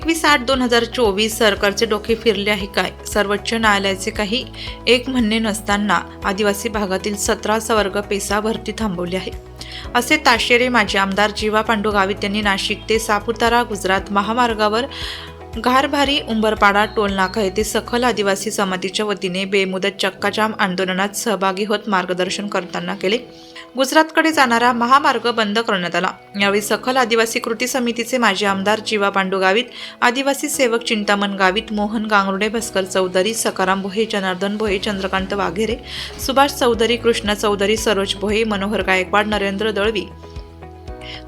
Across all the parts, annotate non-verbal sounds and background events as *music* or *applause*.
एकवीस आठ दोन हजार चोवीस सरकारचे डोके फिरले आहे काय? सर्वोच्च न्यायालयाचे काही एक म्हणणे नसताना आदिवासी भागातील सतरा सवर्ग पेसा भरती थांबवली आहे. असे ताशेरे माजी आमदार जीवा पांडू गावित यांनी नाशिक ते सापुतारा गुजरात महामार्गावर घारभारी उंबरपाडा टोलनाका येथे सखल आदिवासी समातीच्या वतीने बेमुदत चक्काजाम आंदोलनात सहभागी होत मार्गदर्शन करताना केले. गुजरातकडे जाणारा महामार्ग बंद करण्यात आला. यावेळी सखल आदिवासी कृती समितीचे माजी आमदार जीवा पांडू गावित आदिवासी सेवक चिंतामण गावित मोहन गांगरुडे भास्कर चौधरी सकाराम भोये जनार्दन भोये चंद्रकांत वाघेरे सुभाष चौधरी कृष्णा चौधरी सरोज भोये मनोहर गायकवाड नरेंद्र दळवी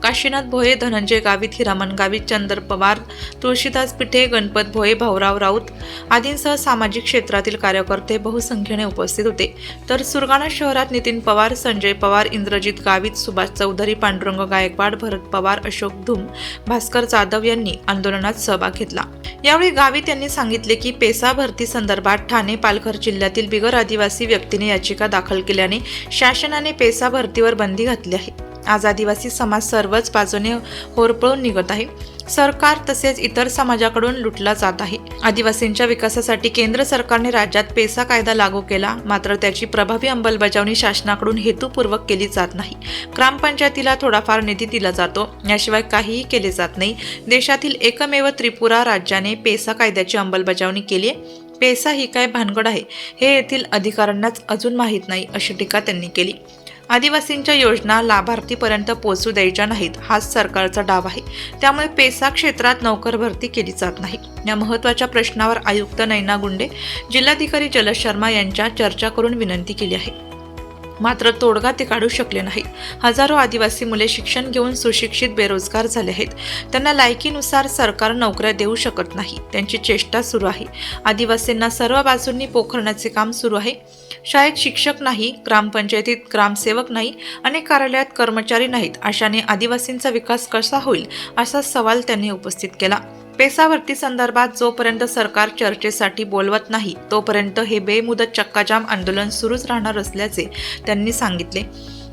काशीनाथ भोये धनंजय गावित हिरामन गावित चंदर पवार तुळशीदास पिठे गणपत भोये भाऊराव राऊत आदींसह सामाजिक क्षेत्रातील कार्यकर्ते बहुसंख्येने उपस्थित होते. तर सुरगाणा शहरात नितीन पवार संजय पवार इंद्रजित गावित सुभाष चौधरी पांडुरंग गायकवाड भरत पवार अशोक धुम भास्कर जाधव यांनी आंदोलनात सहभाग घेतला. यावेळी गावित यांनी सांगितले की पेसा भरती संदर्भात ठाणे पालघर जिल्ह्यातील बिगर आदिवासी व्यक्तीने याचिका दाखल केल्याने शासनाने पेसा भरतीवर बंदी घातली आहे. आज आदिवासी समाज सर्वच बाजूने होरपळून निघत आहे. सरकार तसेच इतर समाजाकडून लुटला जात आहे. आदिवासींच्या विकासासाठी केंद्र सरकारने राज्यात पेसा कायदा लागू केला मात्र त्याची प्रभावी अंमलबजावणी शासनाकडून हेतुपूर्वक केली जात नाही. ग्रामपंचायतीला थोडाफार निधी दिला जातो याशिवाय काहीही केले जात नाही. देशातील एकमेव त्रिपुरा राज्याने पेसा कायद्याची अंमलबजावणी केली आहे. पेसा ही काय भानगड आहे हे येथील अधिकाऱ्यांनाच अजून माहीत नाही अशी टीका त्यांनी केली. आदिवासींच्या योजना लाभार्थीपर्यंत पोहोचू द्यायच्या नाहीत हाच सरकारचा डाव आहे. त्यामुळे पेसा क्षेत्रात नोकर भरती केली जात नाही. या महत्त्वाच्या प्रश्नावर आयुक्त नैना गुंडे जिल्हाधिकारी जलद शर्मा यांच्या चर्चा करून विनंती केली आहे. मात्र तोडगा ते काढू शकले नाहीत. हजारो आदिवासी मुले शिक्षण घेऊन सुशिक्षित बेरोजगार झाले आहेत. त्यांना लायकीनुसार सरकार नोकऱ्या देऊ शकत नाही. त्यांची चेष्टा सुरू आहे. आदिवासींना सर्व बाजूंनी पोखरण्याचे काम सुरू आहे. शाळेत शिक्षक नाही ग्रामपंचायतीत ग्रामसेवक नाही अनेक कार्यालयात कर्मचारी नाहीत. अशाने आदिवासींचा विकास कसा होईल असा सवाल त्यांनी उपस्थित केला. पेसावरती संदर्भात जोपर्यंत सरकार चर्चेसाठी बोलवत नाही तोपर्यंत हे बेमुदत चक्काजाम आंदोलन सुरूच राहणार असल्याचे त्यांनी सांगितले.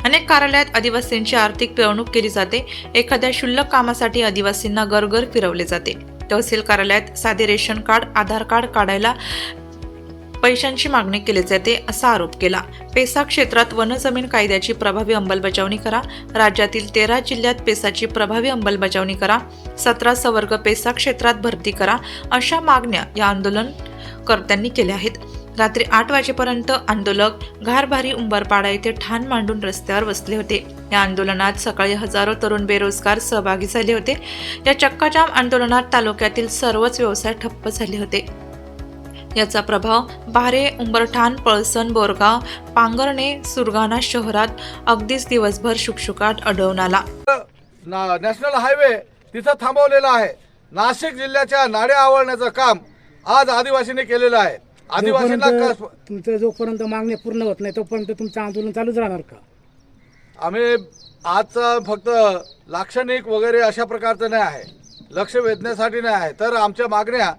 अनेक कार्यालयात आदिवासींची आर्थिक पिळवणूक केली जाते एखाद्या क्षुल्लक कामासाठी आदिवासींना गरगर फिरवले जाते. तहसील कार्यालयात साधे रेशन कार्ड आधार कार्ड काढायला पैशांची मागणी केली जाते असा आरोप केला. पेसा क्षेत्रात वनजमीन कायद्याची प्रभावी अंमलबजावणी करा. राज्यातील तेरा जिल्ह्यात पेसाची प्रभावी अंमलबजावणी करा. सतरा सवर्ग पेसा क्षेत्रात भरती करा अशा मागण्या या आंदोलनकर्त्यांनी केल्या आहेत. रात्री आठ वाजेपर्यंत आंदोलक घारभारी उंबरपाडा येथे ठाण मांडून रस्त्यावर बसले होते. या आंदोलनात सकाळी हजारो तरुण बेरोजगार सहभागी झाले होते. या चक्काजाम आंदोलनात तालुक्यातील सर्वच व्यवसाय ठप्प झाले होते. याचा प्रभाव बारे उंबरठाण पळसण बोरगाव पांगरणे सुरगाणा शहरात अगदीच दिवसभर शुकशुकाट आढळून आला. ना नॅशनल हायवे तिथं थांबवलेला आहे. नाशिक जिल्ह्याच्या नाड्या आवळण्याचं काम आज आदिवासींनी केलेलं आहे. आदिवासींना तुमचं जोपर्यंत मागणी पूर्ण होत नाही तोपर्यंत तुमचं आंदोलन चालूच राहणार का? आम्ही आजचं फक्त लाक्षणिक वगैरे अशा प्रकारचं नाही आहे. लक्ष वेधण्यासाठी नाही आहे. तर आमच्या मागण्या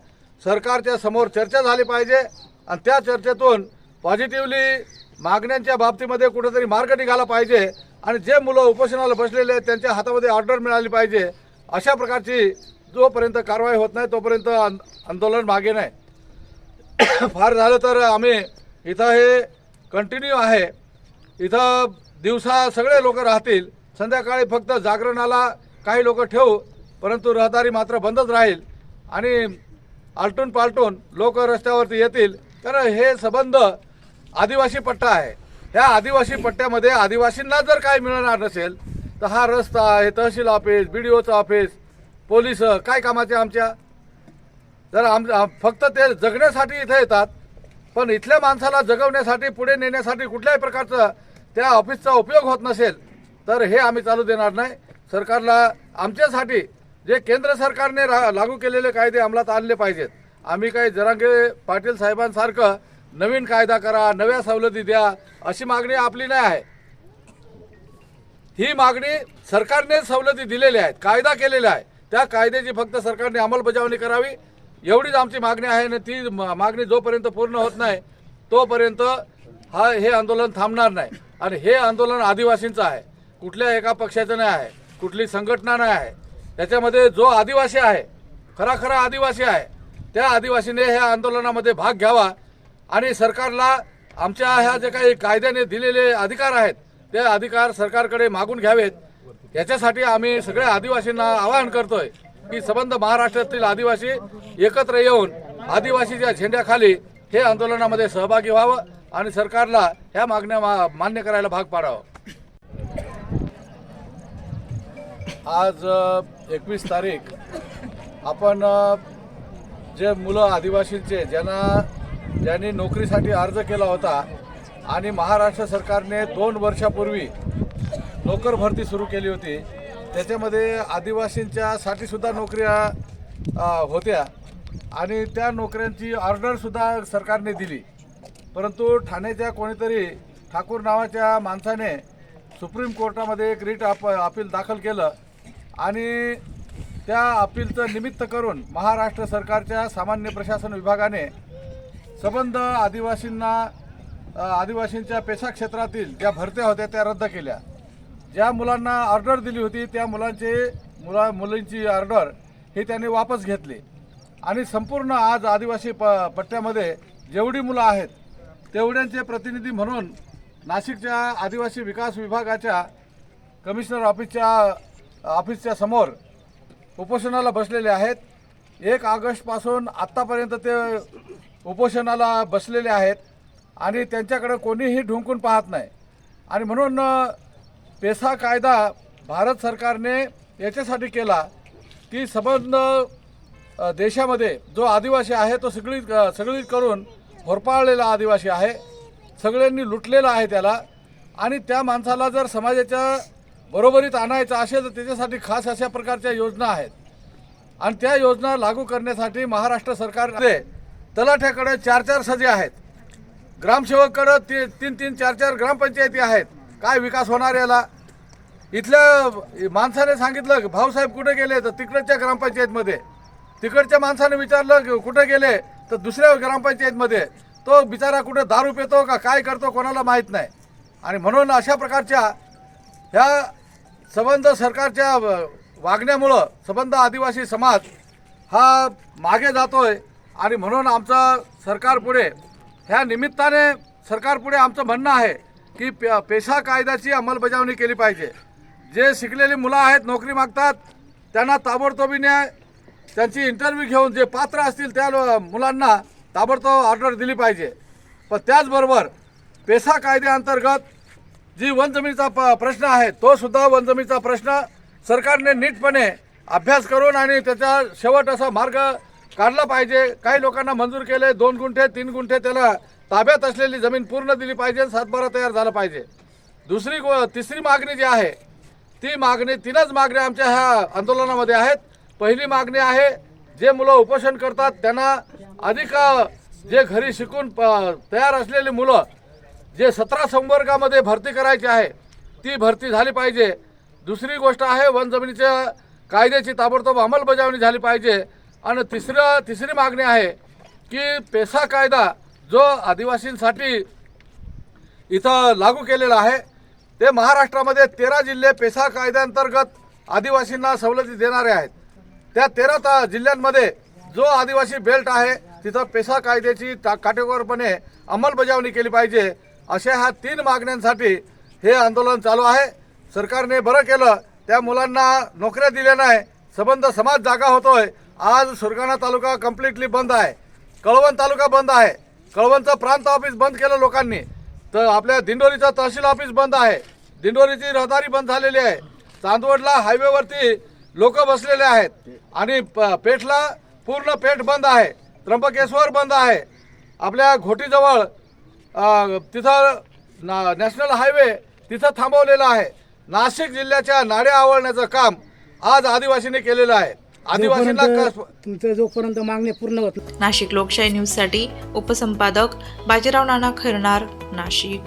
सरकारच्या समोर चर्चा झाली पाहिजे आणि त्या चर्चेतून पॉझिटिव्हली मागण्यांच्या बाबतीमध्ये कुठेतरी मार्ग निघाला पाहिजे आणि जे मुलं उपोषणाला बसलेले आहेत त्यांच्या हातामध्ये ऑर्डर मिळाली पाहिजे अशा प्रकारची जोपर्यंत कारवाई होत नाही तोपर्यंत आंदोलन मागे नाही. *coughs* फार झालं तर आम्ही इथं हे कंटिन्यू आहे. इथं दिवसा सगळे लोक राहतील संध्याकाळी फक्त जागरणाला काही लोक ठेवू परंतु रहदारी मात्र बंदच राहील. आणि आलटून पालटून लोक रस्त्यावरती येतील. कारण हे संबंध आदिवासी पट्टा आहे. ह्या आदिवासी पट्ट्यामध्ये आदिवासींना जर काही मिळणार नसेल तर हा रस्ता हे तहसील ऑफिस बी डी ओचं ऑफिस पोलीस काय कामाचे आमच्या? जर आम फक्त ते जगण्यासाठी इथं येतात पण इथल्या माणसाला जगवण्यासाठी पुढे नेण्यासाठी कुठल्याही प्रकारचं त्या ऑफिसचा उपयोग होत नसेल तर हे आम्ही चालू देणार नाही. सरकारला आमच्यासाठी जे केंद्र सरकारने रा लागू केलेले कायदे अंमलात आणले पाहिजेत. आम्ही काही जरांगे पाटील साहेबांसारखं नवीन कायदा करा नव्या सवलती द्या अशी मागणी आपली नाही आहे. ही मागणी सरकारने सवलती दिलेल्या आहेत कायदा केलेला आहे. त्या कायद्याची फक्त सरकारने अंमलबजावणी करावी. एवढीच आमची मागणी आहे आणि ती मागणी जोपर्यंत पूर्ण होत नाही तोपर्यंत हा हे आंदोलन थांबणार नाही. आणि हे आंदोलन आदिवासींचं आहे. कुठल्या एका पक्षाचं नाही आहे. कुठली संघटना नाही आहे. त्याच्यामध्ये जो आदिवासी आहे खरा खरा आदिवासी आहे त्या आदिवासीने ह्या आंदोलनामध्ये भाग घ्यावा. आणि सरकारला आमच्या ह्या जे काही कायद्याने दिलेले अधिकार आहेत ते अधिकार सरकारकडे मागून घ्यावेत. याच्यासाठी आम्ही सगळ्या आदिवासींना आवाहन करतोय की संबंध महाराष्ट्रातील आदिवासी एकत्र येऊन आदिवासीच्या झेंड्याखाली हे आंदोलनामध्ये सहभागी व्हावं आणि सरकारला ह्या मागण्या मा- मान्य करायला भाग पाडावं. आज एकवीस तारीख आपण जे मुलं आदिवासींचे ज्यांना ज्यांनी नोकरीसाठी अर्ज केला होता आणि महाराष्ट्र सरकारने दोन वर्षापूर्वी नोकर भरती सुरू केली होती त्याच्यामध्ये आदिवासींच्यासाठीसुद्धा सुद्धा नोकऱ्या होत्या आणि त्या नोकऱ्यांची ऑर्डरसुद्धा सरकारने दिली. परंतु ठाण्याच्या कोणीतरी ठाकूर नावाच्या माणसाने सुप्रीम कोर्टामध्ये एक रिट आप अपील दाखल केलं आणि त्या अपीलचं निमित्त करून महाराष्ट्र सरकारच्या सामान्य प्रशासन विभागाने संबंध आदिवासींना आदिवासींच्या पेशा क्षेत्रातील ज्या भरत्या होत्या त्या रद्द केल्या. ज्या मुलांना ऑर्डर दिली होती त्या मुलांचे मुला मुलींची ऑर्डर ही त्यांनी वापस घेतली. आणि संपूर्ण आज आदिवासी प पट्ट्यामध्ये जेवढी मुलं आहेत तेवढ्यांचे प्रतिनिधी म्हणून नाशिकच्या आदिवासी विकास विभागाच्या कमिशनर ऑफिसच्या ऑफिसच्या समोर उपोषणाला बसलेले आहेत. एक ऑगस्टपासून आत्तापर्यंत ते उपोषणाला बसलेले आहेत आणि त्यांच्याकडे कोणीही ढुंकून पाहत नाही. आणि म्हणून पेसा कायदा भारत सरकारने याच्यासाठी केला की संबंध देशामध्ये जो आदिवासी आहे तो सगळी सगळी करून होरपाळलेला आदिवासी आहे. सगळ्यांनी लुटलेलं आहे त्याला. आणि त्या माणसाला जर समाजाच्या बरोबरीत आणायचं असेल तर त्याच्यासाठी खास अशा प्रकारच्या योजना आहेत. आणि त्या योजना लागू करण्यासाठी महाराष्ट्र सरकारने तलाठ्याकडे चार चार सजे आहेत. ग्रामसेवककडे ती तीन तीन चार चार ग्रामपंचायती आहेत. काय विकास होणार याला? इथल्या माणसाने सांगितलं भाऊसाहेब कुठे गेले? तर तिकडच्या ग्रामपंचायतमध्ये. तिकडच्या माणसाने विचारलं की कुठे गेले? तर दुसऱ्या ग्रामपंचायतमध्ये. तो बिचारा कुठे दारू पितो का काय करतो कोणाला माहीत नाही. आणि म्हणून अशा प्रकारच्या ह्या संबंध सरकारच्या वागण्यामुळं संबंध आदिवासी समाज हा मागे जातोय. आणि म्हणून आमचं सरकारपुढे ह्या निमित्ताने सरकारपुढे आमचं म्हणणं आहे की पे पेशा कायद्याची अंमलबजावणी केली पाहिजे. जे शिकलेली मुलं आहेत नोकरी मागतात त्यांना ताबडतोबीने त्यांची इंटरव्ह्यू घेऊन जे पात्र असतील त्या मुलांना ताबडतोब ऑर्डर दिली पाहिजे. पण त्याचबरोबर पेसा कायद्याअंतर्गत जी वन प प्रश्न आहे तो सुद्धा प्रश्न सरकारने नीटपणे अभ्यास करून आणि त्याचा शेवट असा मार्ग काढला पाहिजे. काही लोकांना मंजूर केले दोन गुंठे तीन गुंठे त्याला ताब्यात असलेली जमीन पूर्ण दिली पाहिजे सातबारा तयार झाला पाहिजे. दुसरी गो तिसरी मागणी जी आहे ती मागणी तीनच मागण्या आमच्या ह्या आंदोलनामध्ये आहेत. पहिली मागणी आहे जे मुलं उपोषण करतात त्यांना अधिक जे घरी शिकून प- तयार असलेली मुलं जे सतरा संवर्गामध्ये भरती करायची आहे ती भरती झाली पाहिजे. दुसरी गोष्ट आहे वन जमिनीच्या कायद्याची ताबडतोब अंमलबजावणी झाली पाहिजे. आणि तिसरं तिसरी मागणी आहे की पेसा कायदा जो आदिवासींसाठी इथं लागू केलेला आहे ते महाराष्ट्रामध्ये तेरा जिल्हे पेसा कायद्याअंतर्गत आदिवासींना सवलती देणारे आहेत. त्या तेरा ता जिल्ह्यांमध्ये जो आदिवासी बेल्ट आहे तिथं पेसा कायद्याची ता काटेकोरपणे अंमलबजावणी केली पाहिजे. अशा ह्या तीन मागण्यांसाठी हे आंदोलन चालू आहे. सरकारने बरं केलं. त्या मुलांना नोकऱ्या दिल्या नाही. संबंध समाज जागा होतोय. आज सुरगाणा तालुका कम्प्लिटली बंद आहे. कळवण तालुका बंद आहे. कळवणचं प्रांत ऑफिस बंद केलं लोकांनी. तर आपल्या दिंडोरीचं तहसील ऑफिस बंद आहे. दिंडोरीची रहदारी बंद झालेली आहे. चांदवडला हायवेवरती लोक बसलेले आहेत. आणि प- पेठला पूर्ण पेठ बंद आहे. त्र्यंबकेश्वर बंद आहे. आपल्या घोटीजवळ तिथं ना नॅशनल हायवे तिथं थांबवलेला आहे. नाशिक जिल्ह्याच्या नाड्या आवळण्याचं काम आज आदिवासींनी केलेलं आहे. आदिवासींना जोपर्यंत कस- तुमचं जोपर्यंत मागणी पूर्ण होत नाही. नाशिक लोकशाही न्यूजसाठी उपसंपादक बाजीराव नाना खैरनार नाशिक.